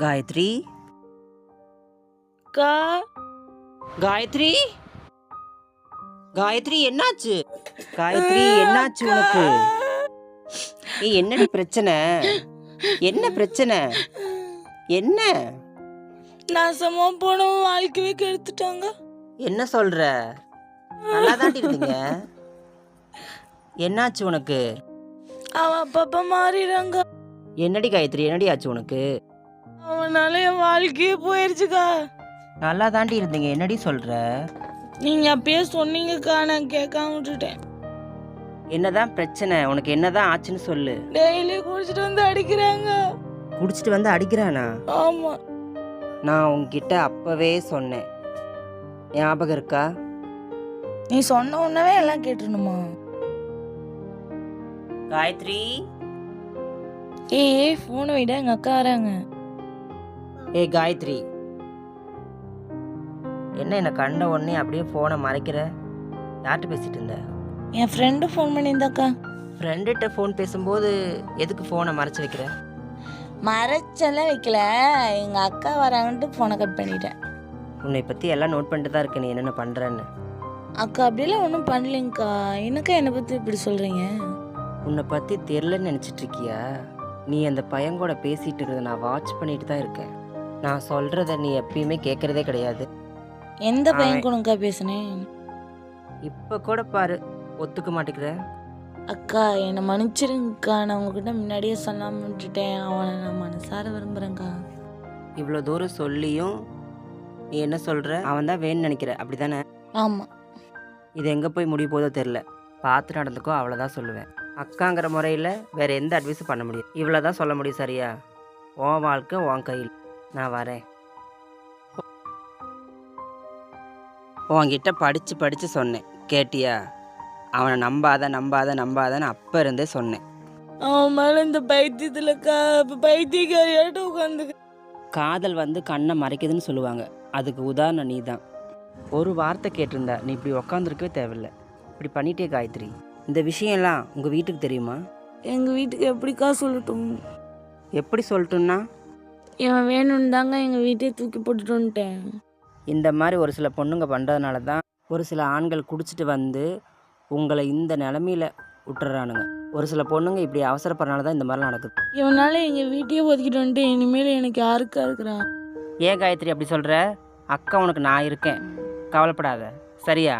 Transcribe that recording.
காயத்ரி? அக்கா காயத்ரி? காயத்ரி என்னாச்சு? காயத்ரி என்னாச்சு உனக்கு? ஏய் என்னடி பிரச்சனை? என்ன பிரச்சனை? என்ன? நாசமா போன வாழ்க்கையே கெடுத்துட்டாங்க. என்ன சொல்ற? நல்லா தாண்டி இருந்தீங்க. என்னாச்சு உனக்கு? அவன் அப்பப்ப மாறிடுறாங்க. என்னடி காயத்ரி? என்னடி ஆச்சு உனக்கு? அவனால என் வாழ்க்கையே போயிருச்சுக்கா. நல்லா தாண்டி இருந்தீங்க. என்னடி சொல்ற? நீங்க அப்பயே சொன்னீங்கக்கா நான் கேட்காம விட்டுட்டேன். என்னதான் பிரச்சனை? உனக்கு என்னதான் ஆச்சுன்னு சொல்லு. டெய்லி குடிச்சிட்டு வந்து அடிக்கிறாங்க. குடிச்சிட்டு வந்து அடிக்கிறானா? ஆமா. நான் உன்கிட்ட அப்பவே சொன்னேன். ஞாபகம் இருக்கா? நீ சொன்ன உடனே எல்லாம் கேட்டுருணுமா காயத்ரி? ஏய் போனை விட எங்க அக்கா வராங்க. ஏய் காயத்ரி. என்ன என்ன கண்ட உடனே அப்படியே ஃபோனை மறைக்கிற? யார்கிட்ட பேசிட்டு இருந்த? என் ஃப்ரெண்டு ஃபோன் பண்ணியிருந்தாக்கா. ஃப்ரெண்டுகிட்ட ஃபோன் பேசும்போது எதுக்கு ஃபோனை மறைச்சு வைக்கிற? மறைச்செல்லாம் வைக்கல. எங்க அக்கா வராங்கன்ட்டு ஃபோனை கட் பண்ணிட்டேன். உன்னை பற்றி எல்லாம் நோட் பண்ணிட்டு தான் இருக்க. நீ என்னென்ன பண்ணுறன்னு அக்கா அப்படிலாம் ஒன்றும் பண்ணலைங்கக்கா. என்னக்கா என்னை பற்றி இப்படி சொல்கிறீங்க உன்னை பற்றி தெரிலன்னு நினச்சிட்டு இருக்கியா? நீ அந்த பையன் கூட பேசிட்டு இருக்கிறத நான் வாட்ச் பண்ணிட்டு தான் இருக்கேன். நான் சொல்கிறத நீ எப்பயுமே கேட்குறதே கிடையாது. எந்த பையன் கூடக்கா பேசுனேன்? இப்போ கூட பாரு ஒத்துக்க மாட்டேங்கிற அக்கா என்னை மன்னிச்சிருங்கக்கா. நான் உங்ககிட்ட முன்னாடியே சொல்லாம விட்டுட்டேன். அவனை நான் மனசார விரும்புகிறேங்க்கா இவ்வளோ தூரம் சொல்லியும் நீ என்ன சொல்கிற அவன் தான் வேணும்னு நினைக்கிற. அப்படி தானே ஆமாம் இது எங்கே போய் முடிய போதோ தெரில பார்த்து நடந்துக்கோ அவ்வளோதான் சொல்லுவேன். அக்காங்கிற முறையில் வேற எந்த அட்வைஸும் பண்ண முடியும் இவ்வளோ தான் சொல்ல முடியும் சரியா? உன் வாழ்க்கை உன் கையில். நான் வரேன். உன்கிட்ட படித்து படித்து சொன்னேன். கேட்டியா? அவனை நம்பாத நம்பாத நம்பாதன்னு அப்போ இருந்தே சொன்னேன். அவன் மேலே இந்த பைத்தியத்துலக்கா இப்போ பைத்தியக்காரியாட்ட உட்காந்து காதல் வந்து கண்ணை மறைக்குதுன்னு சொல்லுவாங்க. அதுக்கு உதாரணம் நீ தான் ஒரு வார்த்தை கேட்டிருந்தா நீ இப்படி உக்காந்துருக்கவே தேவையில்ல. இப்படி பண்ணிட்டே காயத்ரி. இந்த விஷயம்லாம் உங்கள் வீட்டுக்கு தெரியுமா? எங்கள் வீட்டுக்கு எப்படிக்கா சொல்லட்டும்? எப்படி சொல்லட்டும்னா? இவன் வேணும்னு தாங்க எங்கள் வீட்டையே தூக்கி போட்டுட்டு வந்துட்டேன். இந்த மாதிரி ஒரு சில பொண்ணுங்க பண்ணுறதுனால தான் ஒரு சில ஆண்கள் குடிச்சிட்டு வந்து உங்களை இந்த நிலமையில விட்டுறானுங்க. ஒரு சில பொண்ணுங்க இப்படி அவசரப்படுறனால தான் இந்த மாதிரிலாம் நடக்குது. இவனால எங்கள் வீட்டையே ஒதுக்கிட்டு வந்துட்டு இனிமேல் எனக்கு யாருக்கா இருக்கிறான் ஏன் காயத்ரி அப்படி சொல்கிற அக்கா உனக்கு நான் இருக்கேன். கவலைப்படாத. சரியா?